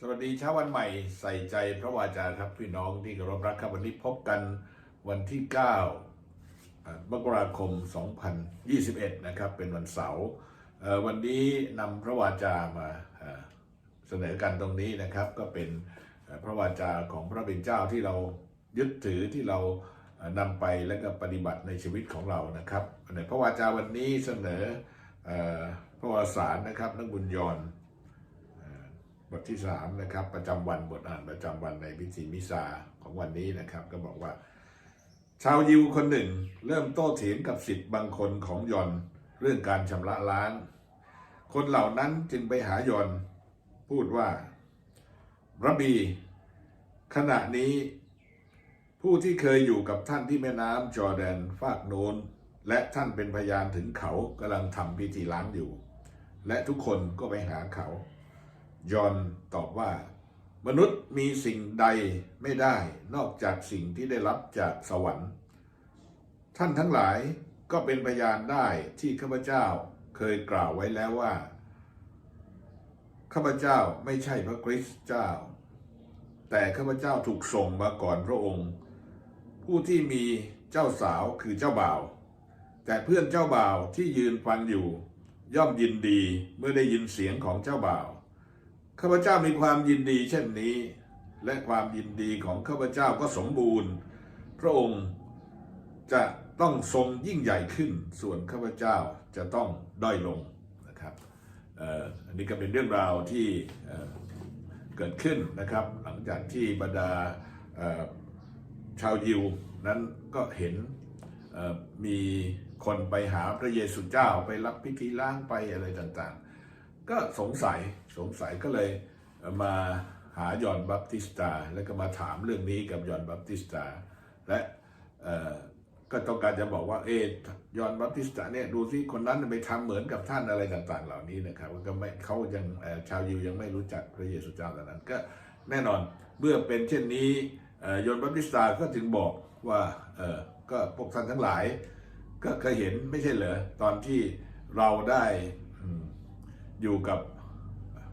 สวัสดีเช้าวันใหม่ใส่ใจพระวาจาครับพี่น้องที่เคารพรักครับวันนี้พบกันวันที่9อ่ามกราคม 2021 นะครับ เป็นวันเสาร์วันนี้นำพระวาจามาเสนอกันตรงนี้นะครับ ก็เป็นพระวาจาของพระเป็นเจ้าที่เรายึดถือที่เรานำไปและก็ปฏิบัติในชีวิตของเรานะครับในพระวาจาวันนี้เสนอเอ่อพระวสารนะครับนักบุญยนต์ บทที่สามนะครับประจำวันบทอ่านประจำวันในพิธีมิซาของวันนี้นะครับ ก็บอกว่า ชาวยิวคนหนึ่ง เริ่มโต้เถียงกับสิทธิ์บางคนของยอนเรื่องการชำระล้าง คนเหล่านั้นจึงไปหายอนพูดว่าระบี ขณะนี้ ผู้ที่เคยอยู่กับท่านที่แม่น้ำจอร์แดนฝากโนนและท่านเป็นพยานถึงเขากำลังทำพิธีล้างอยู่ และทุกคนก็ไปหาเขา ยอนตอบว่า มนุษย์มีสิ่งใดไม่ได้ นอกจากสิ่งที่ได้รับจากสวรรค์ ท่านทั้งหลายก็เป็นพยานได้ที่ข้าพเจ้าเคยกล่าวไว้แล้วว่าข้าพเจ้าไม่ใช่พระคริสต์เจ้า แต่ข้าพเจ้าถูกส่งมาก่อนพระองค์ ผู้ที่มีเจ้าสาวคือเจ้าบ่าว แต่เพื่อนเจ้าบ่าวที่ยืนฟังอยู่ ย่อมยินดีเมื่อได้ยินเสียงของเจ้าบ่าว ข้าพเจ้ามีความยินดีเช่นนี้ และความยินดีของข้าพเจ้าก็สมบูรณ์ พระองค์จะต้องทรงยิ่งใหญ่ขึ้น ส่วนข้าพเจ้าจะต้องด้อยลงนะครับอันนี้ก็เป็นเรื่องราวที่เกิดขึ้นนะครับ หลังจากที่บรรดาชาวยิวนั้นก็เห็นมีคนไปหาพระเยซูเจ้าไปรับพิธีล้างไปอะไรต่างๆ ก็สงสัยสงสัยก็เลยมาหายอนบัพติสตา แล้วก็มาถามเรื่องนี้กับยอนบัพติสตา และก็ต้องการจะบอกว่าเอยอนบัพติสตาเนี่ยดูสิคนนั้นไปทำเหมือนกับท่านอะไรต่าง ๆ เหล่านี้นะครับก็ไม่เขายังชาวยิวยังไม่รู้จักพระเยซูเจ้าตอนนั้น ก็แน่นอนเมื่อเป็นเช่นนี้ยอนบัพติสตาก็จึงบอกว่าเออก็พวกท่านทั้งหลาย ก็เคยเห็นไม่ใช่เหรอตอนที่เราได้ อยู่กับ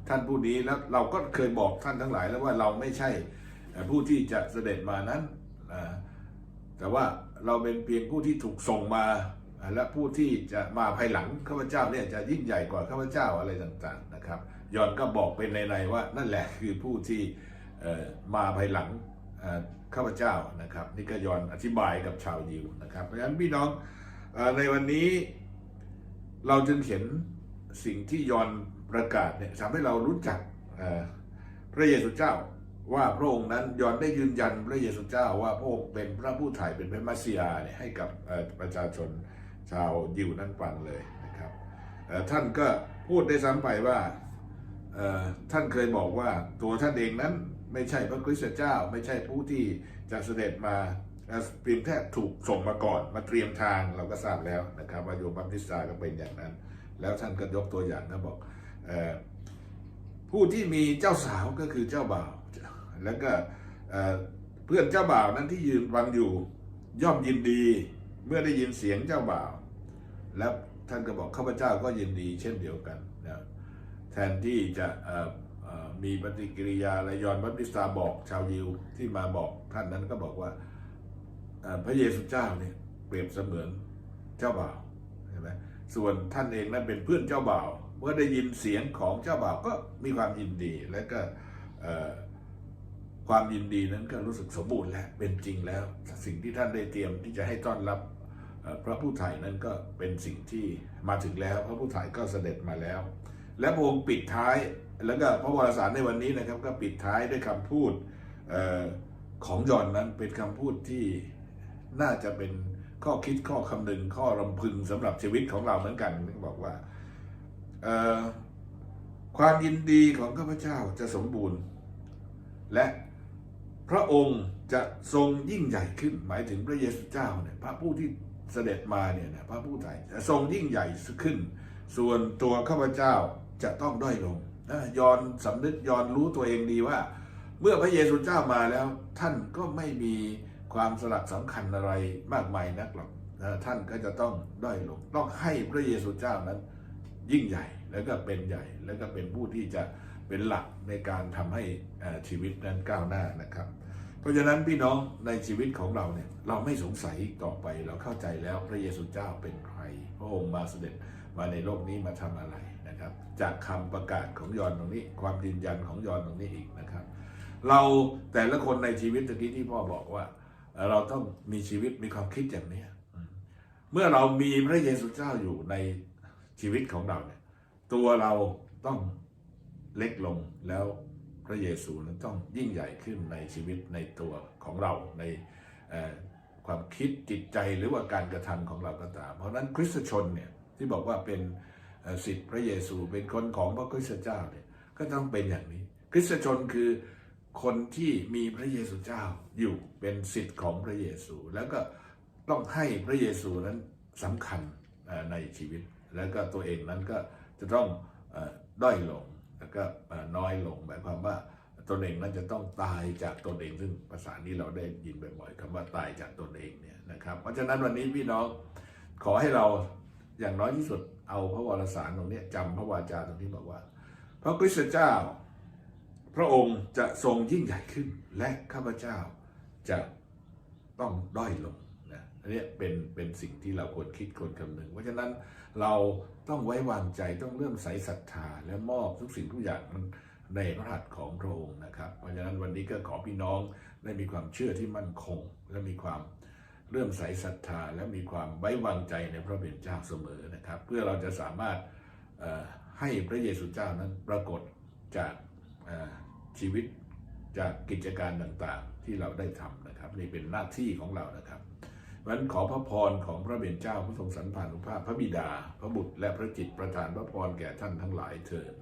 ท่านผู้นี้แล้วเราก็เคยบอกท่านทั้งหลายแล้วว่าเราไม่ใช่ผู้ที่จะเสด็จมานั้น แต่ว่าเราเป็นเพียงผู้ที่ถูกส่งมาและผู้ที่จะมาภายหลังข้าพเจ้าเนี่ยจะยิ่งใหญ่กว่าข้าพเจ้าอะไรต่างๆนะครับยอนก็บอกเป็นในๆว่านั่นแหละคือผู้ที่มาภายหลังข้าพเจ้านะครับนี่ก็ยอนอธิบายกับชาวยิวนะครับเพราะฉะนั้นพี่น้องในวันนี้เราจึงเห็น สิ่งที่ยอนประกาศเนี่ยทำให้เรารู้จักพระเยซูเจ้าว่าพระองค์นั้นยอนได้ยืนยันพระเยซูเจ้าว่าพระองค์เป็นพระผู้ไถ่เป็นพระมัสซิยาเนี่ยให้กับประชาชนชาวยิวนั้นฟังเลยนะครับท่านก็พูดได้ซ้ำไปว่าท่านเคยบอกว่าตัวท่านเองนั้นไม่ใช่พระคริสต์เจ้า ไม่ใช่ผู้ที่จะเสด็จมาเพียงแค่ถูกส่งมาก่อนมาเตรียมทางเราก็ทราบแล้วนะครับว่าโยมบัพติสตาก็เป็นอย่างนั้น แล้วท่านก็ยกตัวอย่างก็บอกอผู้ที่มีเจ้าสาวก็คือเจ้าบ่าว แล้วก็เพื่อนเจ้าบ่าวนั้นที่ยืนฟังอยู่ย่อมยินดีเมื่อได้ยินเสียงเจ้าบ่าว แล้วท่านก็บอกข้าพเจ้าก็ยินดีเช่นเดียวกันนะแทนที่จะมีปฏิกิริยาอะไรยอนบัพติสตาบอกชาวยิวที่มาบอกท่านนั้นก็บอกว่าพระเยซูเจ้าเนี่ยเปรียบเสมือนเจ้าบ่าวใช่ไหม ส่วนท่านเองนั้นเป็นเพื่อนเจ้าบ่าวเมื่อได้ยินเสียงของเจ้าบ่าวก็มีความยินดีและก็ความยินดีนั้นก็รู้สึกสมบูรณ์แล้วเป็นจริงแล้ว สิ่งที่ท่านได้เตรียมที่จะให้ต้อนรับพระผู้ไถ่นั้นก็เป็นสิ่งที่มาถึงแล้ว พระผู้ไถ่ก็เสด็จมาแล้ว และพระองค์ปิดท้าย แล้วก็พระวารสารในวันนี้นะครับ ก็ปิดท้ายด้วยคำพูดออของยอนนั้นเป็นคำพูดที่น่าจะเป็น ข้อคิดข้อคำนึงข้อรำพึงสำหรับชีวิตของเราเหมือนกันบอกว่าความยินดีของข้าพเจ้าจะสมบูรณ์ และพระองค์จะทรงยิ่งใหญ่ขึ้น หมายถึงพระเยซูเจ้าเนี่ยพระผู้ที่เสด็จมาเนี่ยนะพระผู้ไถ่จะทรงยิ่งใหญ่ขึ้น ส่วนตัวข้าพเจ้าจะต้องด้อยลงนะยอนสำนึกยอนรู้ตัวเองดีว่า เมื่อพระเยซูเจ้ามาแล้วท่านก็ไม่มี ความสลักสำคัญอะไรมากมายนักหรอกนะท่านก็จะต้องด้อยลงต้องให้พระเยซูเจ้านั้น ยิ่งใหญ่แล้วก็เป็นใหญ่แล้วก็เป็นผู้ที่จะเป็นหลักในการทำให้ชีวิตนั้นก้าวหน้านะครับ เพราะฉะนั้นพี่น้องในชีวิตของเราเนี่ยเราไม่สงสัยต่อไปเราเข้าใจแล้วพระเยซูเจ้าเป็นใคร พระองค์มาเสด็จมาในโลกนี้มาทำอะไรนะครับ จากคำประกาศของยอนตรงนี้ ความยืนยันของยอนตรงนี้อีกนะครับ เราแต่ละคนในชีวิตตะกี้ที่พ่อบอกว่า เราต้องมีชีวิตมีความคิดอย่างนี้เมื่อเรามีพระเยซูเจ้าอยู่ในชีวิตของเราเนี่ย ตัวเราต้องเล็กลงแล้วพระเยซูนั้นต้องยิ่งใหญ่ขึ้นในชีวิตในตัวของเราในความคิดจิตใจหรือว่าการกระทำของเราก็ตาม เพราะนั้นคริสตชนเนี่ยที่บอกว่าเป็นสิทธิพระเยซูเป็นคนของพระคริสตเจ้าเนี่ยก็ต้องเป็นอย่างนี้ คริสตชนคือ คนที่มีพระเยซูเจ้าอยู่เป็นสิทธิ์ของพระเยซู แล้วก็ต้องให้พระเยซูนั้นสำคัญในชีวิต แล้วก็ตัวเองนั้นก็จะต้องอด้อยลงแล้วก็น้อยลงหมายความว่าตนเองนั้นจะต้องตายจากตนเอง ซึ่งภาษานี้เราได้ยินบ่อยๆคำว่าตายจากตนเองเนี่ยนะครับ เพราะฉะนั้นวันนี้พี่น้องขอให้เราอย่างน้อยที่สุดเอาพระวรสารตรงนี้จำพระวาจาตรงที่บอกว่า พระคริสตเจ้า พระองค์จะทรงยิ่งใหญ่ขึ้นและข้าพเจ้าจะต้องด้อยลงนะอันนี้เป็นเป็นสิ่งที่เราควรคิดควรคำนึง เพราะฉะนั้นเราต้องไว้วางใจต้องเริ่อมใสศรัทธาและมอบทุกสิ่งทุกอย่างมันในพระหัตถ์ของพระองค์นะครับ เพราะฉะนั้นวันนี้ก็ขอพี่น้องได้มีความเชื่อที่มั่นคง และมีความเริ่อมใสศรัทธา และมีความไว้วางใจในพระเป็นเจ้าเสมอนะครับ เพื่อเราจะสามารถให้พระเยซูเจ้านั้นปรากฏจาก ชีวิตจากกิจการต่างๆ ที่เราได้ทำนะครับ นี่เป็นหน้าที่ของเรานะครับวันขอพระพรของพระเบญเจ้าพระทรงสรผ่านุภาพพระบิดา พระบุตรและพระจิตประทานพระพรแก่ท่านทั้งหลายเถิด